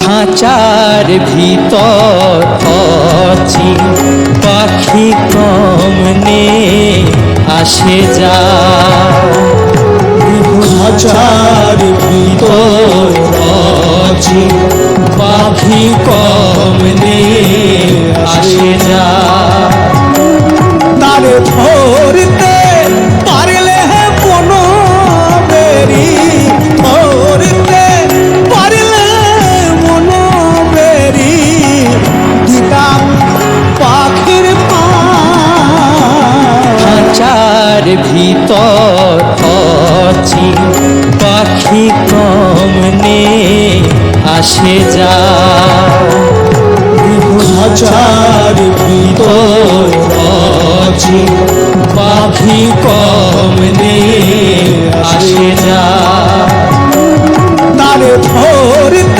খাঁচার ভিতর অচি পাখি কমনে আসে যা। খাঁচার ভিতর অচি পাখি কমনে আসে যা। তারে ধরতে খাঁচার ভিতর অচি পাখি কমনে আসে যা। খাঁচার ভিতর অচি পাখি কমনে আসে যা। তারে ধরতে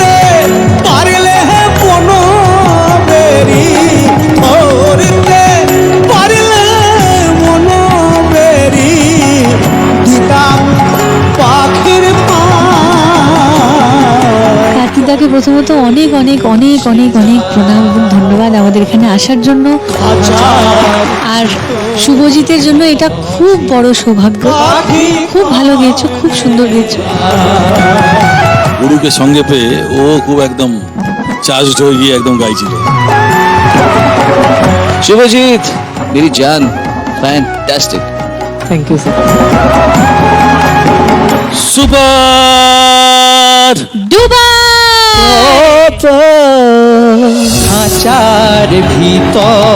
প্রথমত অনেক অনেক অনেক অনেক অনেক প্রণাম এবং ধন্যবাদ আমাদের এখানে আসার জন্য। আর শুভজিতের জন্য এটা খুব বড় সৌভাগ্য। খুব ভালো গেয়েছো খুব সুন্দর গেয়েছো। গুরুকে সঙ্গে পেয়ে ও খুব একদম চার্জড হয়ে গিয়ে একদম গাইছিল। শুভজিৎ মেরি জান fantastic thank you sir super ডুবাই খাঁচার ভিতর